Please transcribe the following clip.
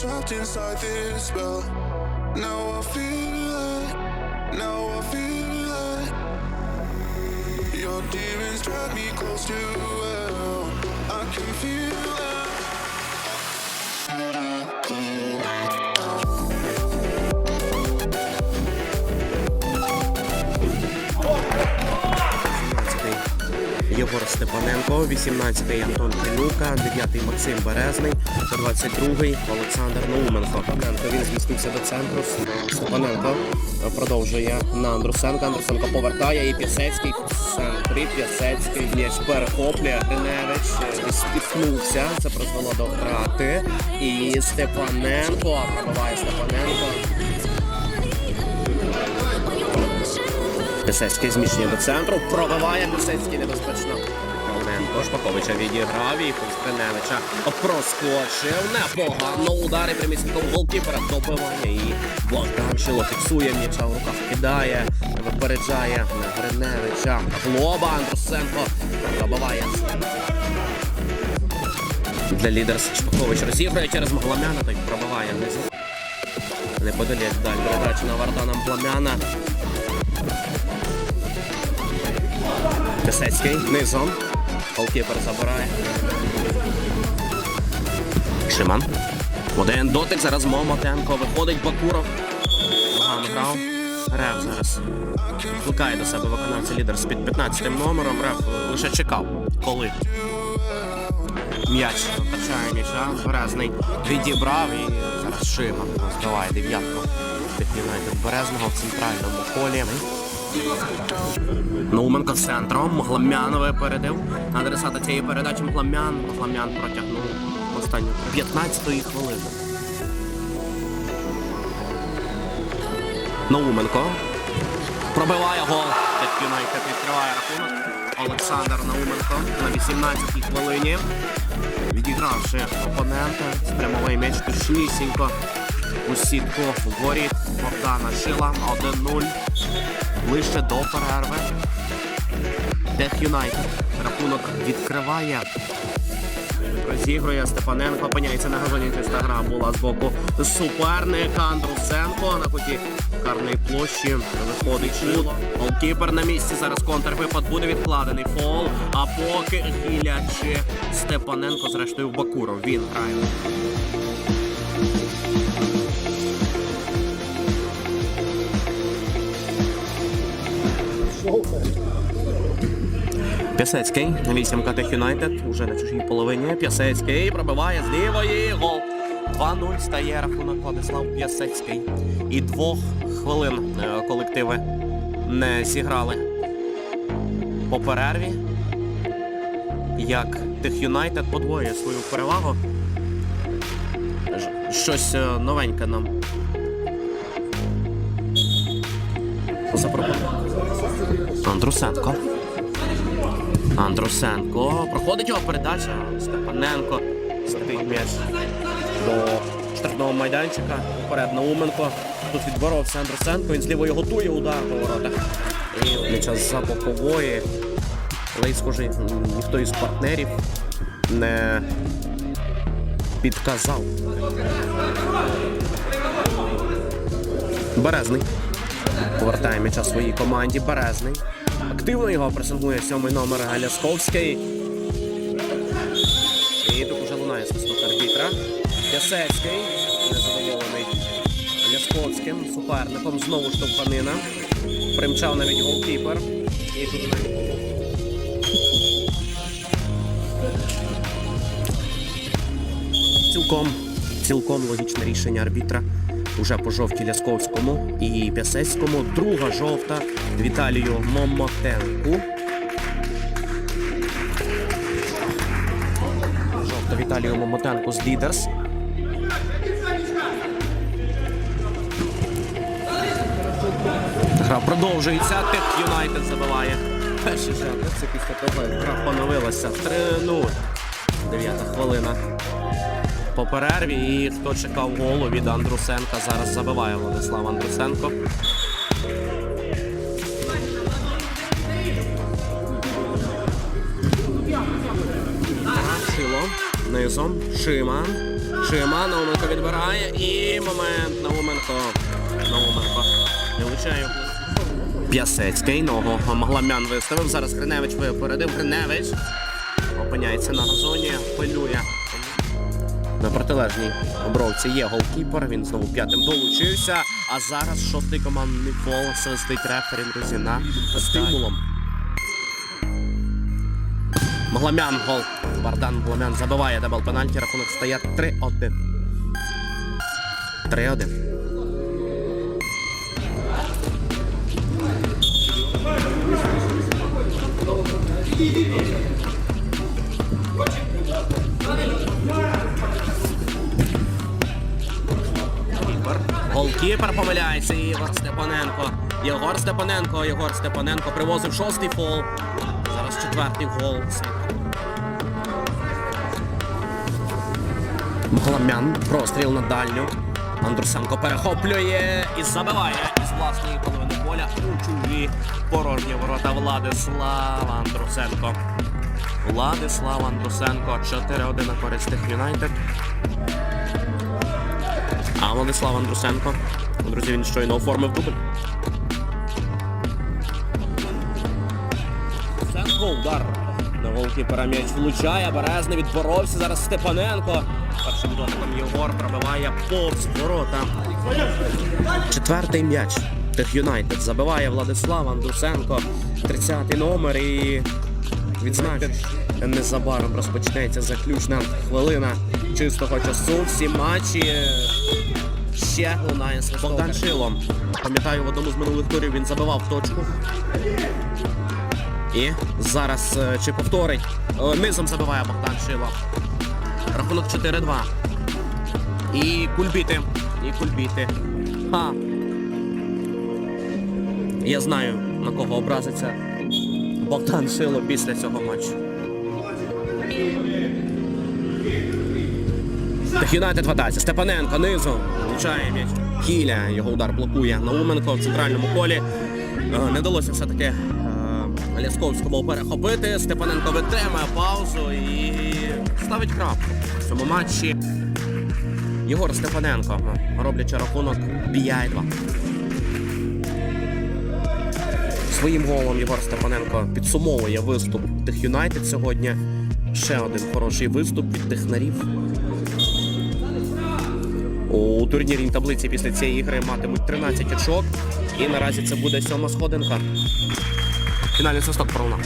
trapped inside this spell. Now I feel it. Now I feel it. Your demons drag me close to hell. I can feel it. Єгор Степаненко, 18-й Антон Пилюка, 9-й Максим Березний та 22-й Олександр Науменко. Степаненко він змістився до центру. Степаненко продовжує на Андрусенка. Андрусенко повертає і Пісецький в центрі. Пісецький м'яч перехоплює. Гриневич спіткнувся. Це призвело до втрати. І Степаненко пробиває Степаненко. Писецький зміщення до центру. Пробиває Писецький небезпечно. Романенко Шпаковича відіграв і Констиневича проскочив. Непогано. Удари примісніком голкіпера добивання. І Богдан Шило фіксує м'яча в руках. Кидає, випереджає Гриневича. Глоба Андрусенко пробиває. Для лідера Шпакович розігрує через Магламяна, той пробиває. Неподалік далі передача на Варданом Пламяна. Писецький низом. Голкіпер забирає. Шиман. Один дотик. Зараз Момотенко. Виходить Бакуров. Погано грав. Рев зараз. Викликає до себе виконавця лідер з під 15 номером. Рев лише чекав. Коли. М'яч втрачає м'яча. Березний відібрав і зараз Шиман збиває дев'ятку. Тих Юнайтед Березного в центральному колі. Науменко центром. Гламян випередив. Адресата цієї передачі Гламян. Гламян протягнув останню 15-ї хвилини. Науменко. Пробиває гол. Юнайтед відкриває рахунок. Олександр Науменко на 18-й хвилині. Відігравши опонента, спрямовий м'яч точнісінько у сітку воріт Богдана Шила 1-0 ближче до перерви. Тех Юнайтед рахунок відкриває. Розігрує Степаненко, опиняється на газоні. Чиста гра була з боку суперника Андрусенко на куті карної площі. Виходить шут. Голкіпер на місці. Зараз контрвипад буде відкладений фол. А поки хилячи Степаненко, зрештою Бакуров. Він грає. П'ясецький, вісімка Тех Юнайтед, уже на чужій половині. П'ясецький пробиває з лівої гол. 2-0 стає рахунок Владислав П'ясецький. І двох хвилин е, колективи не зіграли по перерві. Як Тех Юнайтед подвоює свою перевагу. Щось е, новеньке нам. Запропонує. Андрусенко. Андрусенко. Проходить його передача. Степаненко. Стоїть м'яч до штрафного майданчика. Вперед Науменко. Тут відборовся Андрусенко. Він з лівої готує удар по воротах. І м'яча за бокової. Але схоже, ніхто із партнерів не підказав. Березний. Повертає м'яча своїй команді. Березний. Активно його пресингує сьомий номер Галясковський. І тут уже лунає свисток арбітра. Ясецький, незадоволений Лясковським, суперником. Знову штовханина. Примчав навіть голкіпер. І тут цілком, цілком логічне рішення арбітра. Уже по жовтій Лясковському і Пясецькому. Друга жовта Віталію Момотенку. Жовта Віталію Момотенку з лідерс. Гра продовжується. Тек Юнайтед забиває. Перший шанс. Це після того, гра поновилася. 3-0. Дев'ята хвилина по перерві. І хто чекав голу від Андрусенка, зараз забиває Владислав Андрусенко. Шило низом. Шиман. плечима. Науменко відбирає і момент Науменко. Науменко. Не влучає. П'ясецький ногу. Магламян виставив. Зараз Гриневич випередив. Гриневич опиняється на газоні, пилює. На протилежній обровці є голкіпер. Він знову п'ятим долучився. А зараз шостий командний фол свистить рефері друзі на стимулом. Магламян гол. Бардан Магламян забиває дабл пенальті. Рахунок стає 3-1. 3-1. Голкіпер. Голкіпер помиляється. Ігор Степаненко. Єгор Степаненко. Єгор Степаненко привозив шостий фол. Зараз четвертий гол. Мгламян. Простріл на дальню. Андрусенко перехоплює і забиває із власної половини поля у чужі порожні ворота Владислав Андрусенко. Владислав Андрусенко 4-1 на користь Юнайтед. А Владислав Андрусенко. Друзі, він щойно оформив дубль. Стенко удар. На голкіпера м'яч влучає. Березний відборовся. Зараз Степаненко. Першим дотиком Єгор пробиває повз ворота. Четвертий м'яч. Тих Юнайтед забиває Владислав Андрусенко. 30-й номер і відзначить. Незабаром розпочнеться заключна хвилина чистого часу. Всі матчі ще лунає свисток. Богдан Шило. Пам'ятаю, в одному з минулих турів він забивав точку. І зараз е, чи повторить. Е, Низом забиває Богдан Шило. Рахунок 4-2. І кульбіти. І кульбіти. Ха. Я знаю, на кого образиться Богдан Шило після цього матчу. Юнайтед в атаці. Степаненко низом. Влучає м'яч. Кіля. Його удар блокує. Науменко в центральному полі. Е, Не вдалося все-таки е, Лясковському перехопити. Степаненко витримує паузу і ставить крапку в цьому матчі. Єгор Степаненко, роблячи рахунок 5-2. Своїм голом Єгор Степаненко підсумовує виступ тих Юнайтед сьогодні. Ще один хороший виступ від технарів. Турнірній таблиці після цієї ігри матимуть 13 очок. І наразі це буде сьома сходинка. Фінальний свисток пролунав.